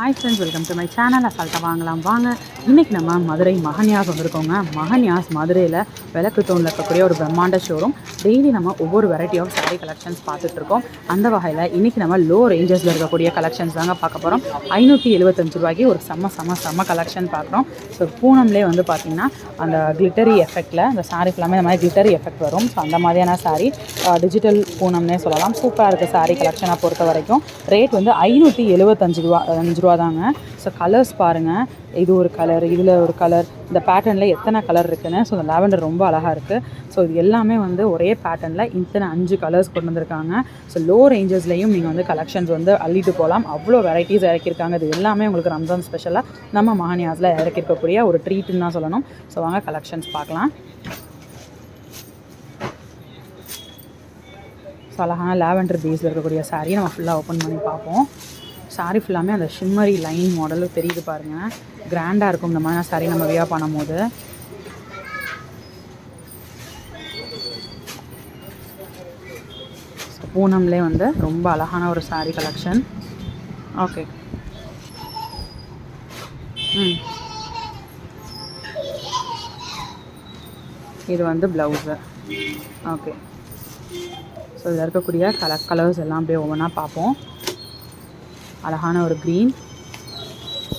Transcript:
Hi friends welcome to my channel அசால்ட்டாக வாங்கலாம். வாங்க. இன்றைக்கி நம்ம மதுரை மகன்யாஸ் வந்திருக்கோங்க மகன்யாஸ் மதுரையில் விளக்கு தோணில் இருக்கக்கூடிய ஒரு பிரம்மாண்ட ஷோரூம் டெய்லி நம்ம ஒவ்வொரு வெரைட்டி ஆஃப் saree கலெக்ஷன்ஸ் பார்த்துட்ருக்கோம் அந்த வகையில் இன்றைக்கி நம்ம லோ ரேஞ்சஸில் இருக்கக்கூடிய கலெக்ஷன்ஸ் தாங்க பார்க்க போகிறோம் ஐநூற்றி எழுபத்தஞ்சு ரூபாய்க்கு ஒரு செம்ம செம்ம செம்ம கலெக்ஷன் பார்க்குறோம். ஸோ பூனம்லேயே வந்து பார்த்திங்கன்னா அந்த கிளிட்டரி எஃபெக்ட்டில் அந்த saree ஃபுல்லாமே இந்த மாதிரி கிளிட்டரி எஃபெக்ட் வரும். ஸோ அந்த மாதிரியான saree டிஜிட்டல் பூனம்னே சொல்லலாம். சூப்பராக இருக்குது saree கலெக்ஷனை பொறுத்த வரைக்கும் ரேட் வந்து ஐநூற்றி எழுபத்தஞ்சு ரூபா அஞ்சு ரூபா தாங்க ஸோ கலர்ஸ் பாருங்கள் இது ஒரு கலர் இதில் ஒரு கலர் இந்த பேட்டர்னில் எத்தனை கலர் இருக்குன்னு. ஸோ இந்த லாவெண்டர் ரொம்ப அழகாக இருக்குது ஸோ இது எல்லாமே வந்து ஒரே பேட்டர்னில் இத்தனை அஞ்சு கலர்ஸ் கொண்டு வந்திருக்காங்க. ஸோ லோ ரேஞ்சஸ்லேயும் நீங்கள் வந்து கலெக்ஷன்ஸ் வந்து அள்ளிட்டு போகலாம். அவ்வளோ வெரைட்டிஸ் இறக்கியிருக்காங்க. இது எல்லாமே உங்களுக்கு ரம்ஜான் ஸ்பெஷலாக நம்ம மகானியாஸில் இறக்கிருக்கக்கூடிய ஒரு ட்ரீட்டுன்னு தான் சொல்லணும். ஸோ வாங்க கலெக்ஷன்ஸ் பார்க்கலாம். ஸோ அழகான லாவெண்டர் பேஸில் இருக்கக்கூடிய சாரியை நம்ம ஃபுல்லாக ஓப்பன் பண்ணி பார்ப்போம். Saree ஃபுல்லாமே அந்த ஷிம்மரி லைன் மாடல் தெரியுது பாருங்கள் கிராண்டாக இருக்கும் இந்த மாதிரி சாரீ நம்ம வியா பண்ணும்போது. போது பூனம்லேயே வந்து ரொம்ப அழகான ஒரு சாரீ கலெக்ஷன் ஓகே ம். இது வந்து ப்ளவுஸு ஓகே ஸோ இதில் இருக்கக்கூடிய கலர் கலர்ஸ் எல்லாம் அப்படியே ஒவ்வொன்றா பார்ப்போம். அழகான ஒரு க்ரீன்